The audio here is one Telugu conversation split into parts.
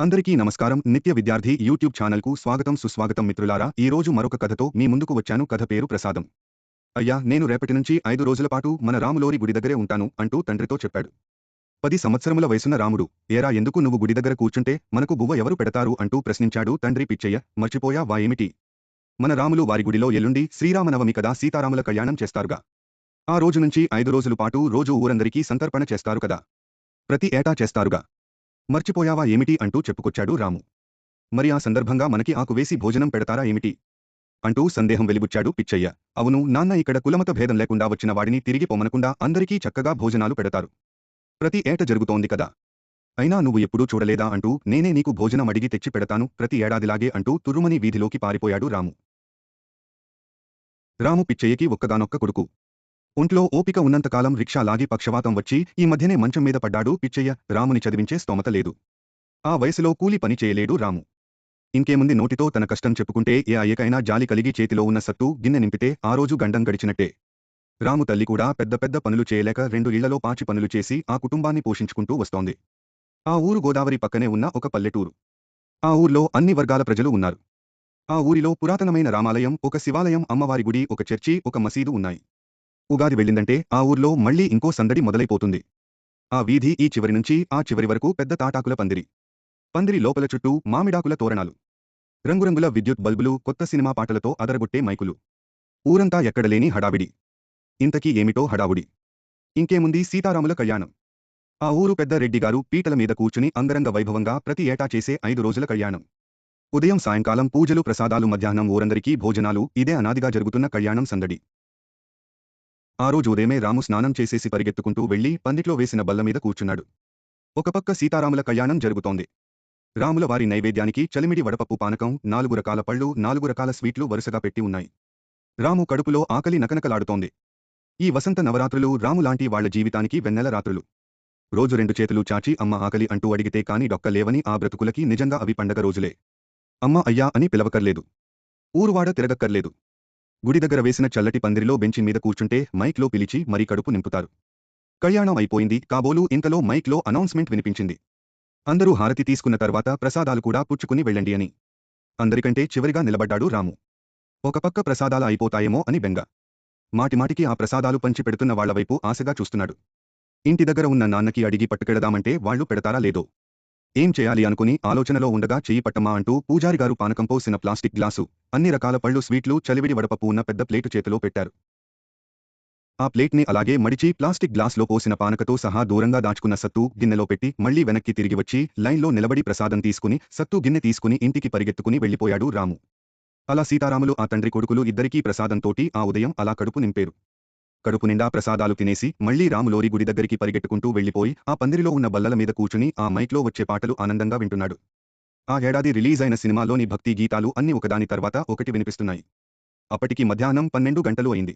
అందరికీ నమస్కారం. నిత్య విద్యార్థి యూట్యూబ్ ఛానల్కు స్వాగతం సుస్వాగతం మిత్రులారా. ఈ రోజు మరొక కథతో మీ ముందుకు వచ్చాను. కథ పేరు ప్రసాదం. అయ్యా నేను రేపటి నుంచి ఐదు రోజుల పాటు మన రాములోరి గుడి దగ్గరే ఉంటాను అంటూ తండ్రితో చెప్పాడు. పది సంవత్సరముల వయసున్న రాముడు ఏరా ఎందుకు నువ్వు గుడి దగ్గర కూర్చుంటే మనకు బువ్వ ఎవరు పెడతారు? అంటూ ప్రశ్నించాడు తండ్రి పిచ్చయ్య. మర్చిపోయా వా ఏమిటి? మన రాములు వారి గుడిలో ఎల్లుండి శ్రీరామనవమి కదా సీతారాముల కళ్యాణం చేస్తారుగా. ఆ రోజు నుంచి ఐదు రోజుల పాటు రోజు ఊరందరికీ సంతర్పణ చేస్తారు కదా. ప్రతి ఏటా చేస్తారుగా. మర్చిపోయావా ఏమిటి అంటూ చెప్పుకొచ్చాడు రాము. మరి ఆ సందర్భంగా మనకి ఆకు వేసి భోజనం పెడతారా ఏమిటి? అంటూ సందేహం వెలిబుచ్చాడు పిచ్చయ్య. అవును నాన్న ఇక్కడ కులమత భేదం లేకుండా వచ్చిన వాడిని తిరిగి పొమ్మనకుండా అందరికీ చక్కగా భోజనాలు పెడతారు. ప్రతి ఏట జరుగుతోంది కదా. అయినా నువ్వు ఎప్పుడూ చూడలేదా అంటూ నేనే నీకు భోజనం అడిగి తెచ్చి పెడతాను ప్రతి ఏడాదిలాగే అంటూ తుర్రుమని వీధిలోకి పారిపోయాడు రాము. రాము పిచ్చయ్యకి ఒక్కగానొక్క కొడుకు. ఒంట్లో ఓపిక ఉన్నంతకాలం రిక్షా లాగి పక్షవాతం వచ్చి ఈ మధ్యనే మంచం మీద పడ్డాడు పిచ్చయ్య. రాముని చదివించే స్తోమత లేదు. ఆ వయసులో కూలి పని చేయలేడు రాము. ఇంకేముంది నోటితో తన కష్టం చెప్పుకుంటే ఏ అయ్యకైనా జాలి కలిగి చేతిలో ఉన్న సత్తు గిన్నె నింపితే ఆ రోజు గండం గడిచినట్టే. రాము తల్లి కూడా పెద్ద పెద్ద పనులు చేయలేక రెండు ఇళ్ళలో పాచి పనులు చేసి ఆ కుటుంబాన్ని పోషించుకుంటూ వస్తోంది. ఆ ఊరు గోదావరి పక్కనే ఉన్న ఒక పల్లెటూరు. ఆ ఊర్లో అన్ని వర్గాల ప్రజలు ఉన్నారు. ఆ ఊరిలో పురాతనమైన రామాలయం ఒక శివాలయం అమ్మవారి గుడి ఒక చర్చి ఒక మసీదు ఉన్నాయి. ఉగాది వెళ్ళిందంటే ఆ ఊర్లో మళ్ళీ ఇంకో సందడి మొదలైపోతుంది. ఆ వీధి ఈ చివరి నుంచి ఆ చివరి వరకు పెద్ద తాటాకుల పందిరి. పందిరి లోపల చుట్టూ మామిడాకుల తోరణాలు. రంగురంగుల విద్యుత్ బల్బులు కొత్త సినిమా పాటలతో అదరగొట్టే మైకులు. ఊరంతా ఎక్కడలేని హడావిడి. ఇంతకీ ఏమిటో హడావుడి. ఇంకేముంది సీతారాముల కళ్యాణం. ఆ ఊరు పెద్ద రెడ్డిగారు పీటల మీద కూర్చుని అంగరంగ వైభవంగా ప్రతి ఏటా చేసే ఐదు రోజుల కళ్యాణం. ఉదయం సాయంకాలం పూజలు ప్రసాదాలు మధ్యాహ్నం ఊరందరికీ భోజనాలు ఇదే అనాదిగా జరుగుతున్న కళ్యాణం సందడి. ఆ రోజు ఉదయమే రాము స్నానం చేసేసి పరిగెత్తుకుంటూ వెళ్ళి పందిట్లో వేసిన బల్లమీద కూర్చున్నాడు. ఒకపక్క సీతారాముల కళ్యాణం జరుగుతోంది. రాముల వారి నైవేద్యానికి చలిమిడి వడపప్పు పానకం నాలుగు రకాల పళ్ళు నాలుగు రకాల స్వీట్లు వరుసగా పెట్టి ఉన్నాయి. రాము కడుపులో ఆకలి నకనకలాడుతోంది. ఈ వసంత నవరాత్రులు రాము లాంటి వాళ్ళ జీవితానికి వెన్నెల రాత్రులు. రోజు రెండు చేతులు చాచి అమ్మ ఆకలి అంటూ అడిగితే కాని డొక్క లేవని ఆ బ్రతుకులకి నిజంగా అవి పండగ రోజులే. అమ్మ అయ్యా అని పిలవకర్లేదు ఊరువాడ తిరగక్కర్లేదు. గుడి దగ్గర వేసిన చల్లటి పందిరిలో బెంచి మీద కూర్చుంటే మైక్లో పిలిచి మరీ కడుపు నింపుతారు. కళ్యాణం అయిపోయింది కాబోలు ఇంతలో మైక్లో అనౌన్స్మెంట్ వినిపించింది. అందరూ హారతి తీసుకున్న తర్వాత ప్రసాదాలు కూడా పుచ్చుకుని వెళ్ళండి అని. అందరికంటే చివరిగా నిలబడ్డాడు రాము. ఒక పక్క ప్రసాదాలు అయిపోతాయేమో అని బెంగ. మాటిమాటికి ఆ ప్రసాదాలు పంచి పెడుతున్న ఆశగా చూస్తున్నాడు. ఇంటి దగ్గర ఉన్న నాన్నకి అడిగి పట్టుకెడదామంటే వాళ్ళు పెడతారా లేదో. ఏం చేయాలి అనుకుని ఆలోచనలో ఉండగా చెయ్యి పట్టమా అంటూ పూజారిగారు పానకం పోసిన ప్లాస్టిక్ గ్లాసు అన్ని రకాల పళ్ళు స్వీట్లు చలివిడి వడపప్పు ఉన్న పెద్ద ప్లేటు చేతిలో పెట్టారు. ఆ ప్లేట్ని అలాగే మడిచి ప్లాస్టిక్ గ్లాస్లో పోసిన పానకతో సహా దూరంగా దాచుకున్న సత్తు గిన్నెలో పెట్టి మళ్ళీ వెనక్కి తిరిగి వచ్చి లైన్లో నిలబడి ప్రసాదం తీసుకుని సత్తు గిన్నె తీసుకుని ఇంటికి పరిగెత్తుకుని వెళ్ళిపోయాడు రాము. అలా సీతారాములు ఆ తండ్రి కొడుకులు ఇద్దరికీ ప్రసాదంతోటి ఆ ఉదయం అలా కడుపు నింపేరు. కడుపు నిండా ప్రసాదాలు తినేసి మళ్ళీ రాములోరి గుడి దగ్గరికి పరిగెట్టుకుంటూ వెళ్ళిపోయి ఆ పందిరిలో ఉన్న బల్లల మీద కూర్చుని ఆ మైక్లో వచ్చే పాటలు ఆనందంగా వింటున్నాడు. ఆ ఏడాది రిలీజ్ అయిన సినిమాలోని భక్తి గీతాలు అన్ని ఒకదాని తర్వాత ఒకటి వినిపిస్తున్నాయి. అప్పటికి మధ్యాహ్నం పన్నెండు గంటలు అయింది.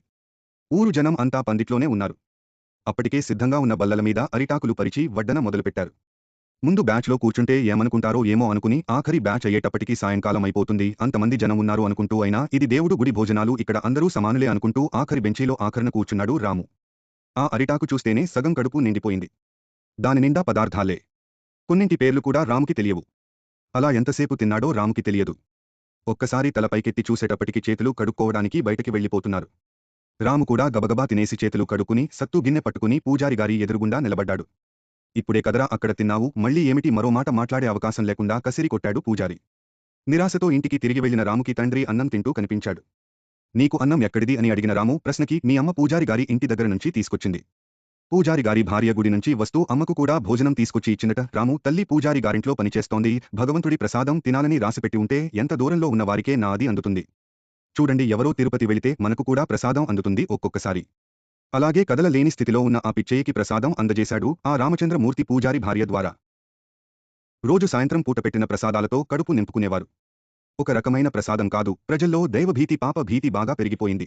ఊరు జనం అంతా పందిట్లోనే ఉన్నారు. అప్పటికే సిద్ధంగా ఉన్న బల్లల మీద అరిటాకులు పరిచి వడ్డన మొదలుపెట్టారు. ముందు బ్యాచ్లో కూర్చుంటే ఏమనుకుంటారో ఏమో అనుకుని ఆఖరి బ్యాచ్ అయ్యేటప్పటికి సాయంకాలం అయిపోతుంది. అంతమంది జనం ఉన్నారు అనుకుంటూ అయినా ఇది దేవుడు గుడి భోజనాలు ఇక్కడ అందరూ సమానులే అనుకుంటూ ఆఖరి బెంచీలో ఆఖరణ కూర్చున్నాడు రాము. ఆ అరిటాకు చూస్తేనే సగం కడుపు నిండిపోయింది. దాని నిండా పదార్థాలే. కొన్నింటి పేర్లు కూడా రాముకి తెలియవు. అలా ఎంతసేపు తిన్నాడో రాముకి తెలియదు. ఒక్కసారి తల పైకెత్తి చూసేటప్పటికి చేతులు కడుక్కోవడానికి బయటకి వెళ్ళిపోతున్నారు. రాము కూడా గబగబా తినేసి చేతులు కడుక్కుని సత్తు గిన్నె పట్టుకుని పూజారిగారి ఎదురుగుండా నిలబడ్డాడు. ఇప్పుడే కదరా అక్కడ తిన్నావు? మళ్ళీ ఏమిటి మరో మాట మాట్లాడే అవకాశం లేకుండా కసిరి కొట్టాడు పూజారి. నిరాశతో ఇంటికి తిరిగి వెళ్ళిన రాముకి తండ్రి అన్నం తింటూ కనిపించాడు. నీకు అన్నం ఎక్కడిది అని అడిగిన రాము ప్రశ్నకి మీ అమ్మ పూజారి గారి ఇంటి దగ్గర నుంచి తీసుకొచ్చింది. పూజారి గారి భార్య గుడి నుంచి వస్తూ అమ్మకు కూడా భోజనం తీసుకొచ్చి ఇచ్చిందట రాము తల్లి పూజారి గారింట్లో పనిచేస్తోంది. భగవంతుడి ప్రసాదం తినాలని రాసిపెట్టి ఉంటే ఎంత దూరంలో ఉన్నవారికే నా అది అందుతుంది. చూడండి ఎవరో తిరుపతి వెళితే మనకు కూడా ప్రసాదం అందుతుంది ఒక్కొక్కసారి. అలాగే కదలలేని స్థితిలో ఉన్న ఆ పిచ్చయ్యకి ప్రసాదం అందజేశాడు ఆ రామచంద్రమూర్తి పూజారి భార్య ద్వారా. రోజు సాయంత్రం పూట పెట్టిన ప్రసాదాలతో కడుపు నింపుకునేవారు. ఒక రకమైన ప్రసాదం కాదు ప్రజల్లో దైవభీతి పాప భీతి బాగా పెరిగిపోయింది.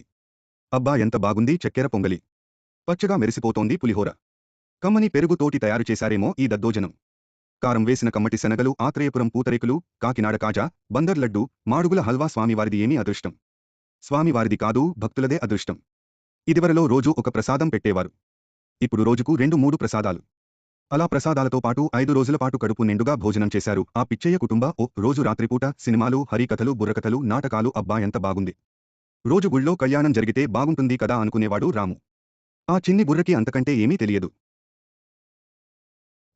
అబ్బా ఎంత బాగుంది చక్కెర పొంగలి. పచ్చగా మెరిసిపోతోంది పులిహోర. కమ్మని పెరుగుతోటి తయారు చేశారేమో ఈ దద్దోజనం. కారం వేసిన కమ్మటి శనగలు ఆత్రేయపురం పూతరేకులు కాకినాడ కాజా బందర్ లడ్డు మాడుగుల హల్వా స్వామివారిది ఏమీ అదృష్టం. స్వామివారిది కాదు భక్తులదే అదృష్టం. ఇదివరలో రోజు ఒక ప్రసాదం పెట్టేవారు. ఇప్పుడు రోజుకు రెండు మూడు ప్రసాదాలు. అలా ప్రసాదాలతో పాటు ఐదు రోజుల పాటు కడుపు నిండుగా భోజనం చేశారు. ఆ పిచ్చయ్య కుటుంబ ఓ రోజు రాత్రిపూట సినిమాలు హరికథలు బుర్రకథలు నాటకాలు అబ్బా ఎంత బాగుంది. రోజు గుళ్ళో కళ్యాణం జరిగితే బాగుంటుంది కదా అనుకునేవాడు రాము. ఆ చిన్ని బుర్రకి అంతకంటే ఏమీ తెలియదు.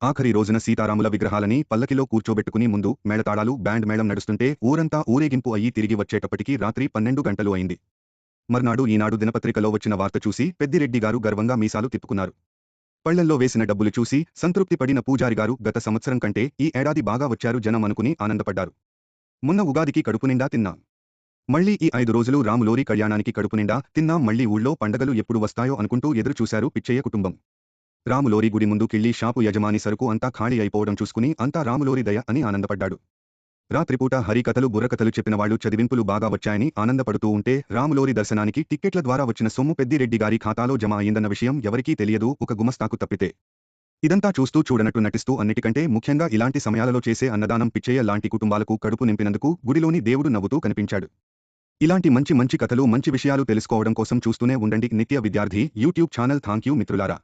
ఆఖరి రోజున సీతారాముల విగ్రహాలని పల్లకిలో కూర్చోబెట్టుకుని ముందు మేళతాళాలు బ్యాండ్ మేళం నడుస్తుంటే ఊరంతా ఊరేగింపు అయ్యి తిరిగి వచ్చేటప్పటికి రాత్రి పన్నెండు గంటలు అయింది. మర్నాడు ఈనాడు దినపత్రికలో వచ్చిన వార్త చూసి పెద్దిరెడ్డి గారు గర్వంగా మీసాలు తిప్పుకున్నారు. పళ్ళల్లో వేసిన డబ్బులు చూసి సంతృప్తి పడిన పూజారి గారు గత సంవత్సరం కంటే ఈ ఏడాది బాగా వచ్చారు జనం అనుకుని ఆనందపడ్డారు. మొన్న ఉగాదికి కడుపు నిండా తిన్నాం. మళ్ళీ ఈ ఐదు రోజులు రాములోరి కళ్యాణానికి కడుపు నిండా తిన్నాం మళ్ళీ ఊళ్ళో పండగలు ఎప్పుడు వస్తాయో అనుకుంటూ ఎదురుచూశారు పిచ్చయ్య కుటుంబం. రాములోరి గుడి ముందు కిళ్ళి షాపు యజమాని సరుకు అంతా ఖాళీ అయిపోవడం చూసుకుని అంతా రాములోరి దయ అని ఆనందపడ్డాడు. రాత్రిపూట హరికథలు బుర్రకథలు చెప్పినవాళ్ళు చదివింపులు బాగా వచ్చాయని ఆనందపడుతూ ఉంటే రాములోరి దర్శనానికి టిక్కెట్ల ద్వారా వచ్చిన సొమ్ము పెద్దిరెడ్డి గారి ఖాతాలో జమ అయిందన్న విషయం ఎవరికీ తెలియదు ఒక గుమస్తాకు తప్పితే. ఇదంతా చూస్తూ చూడనట్టు నటిస్తూ అన్నిటికంటే ముఖ్యంగా ఇలాంటి సమయాలలో చేసే అన్నదానం పిచ్చయ్య లాంటి కుటుంబాలకు కడుపు నింపినందుకు గుడిలోని దేవుడు నవ్వుతూ కనిపించాడు. ఇలాంటి మంచి మంచి కథలు మంచి విషయాలు తెలుసుకోవడం కోసం చూస్తూనే ఉండండి నిత్య విద్యార్థి యూట్యూబ్ ఛానల్. థాంక్యూ మిత్రులారా.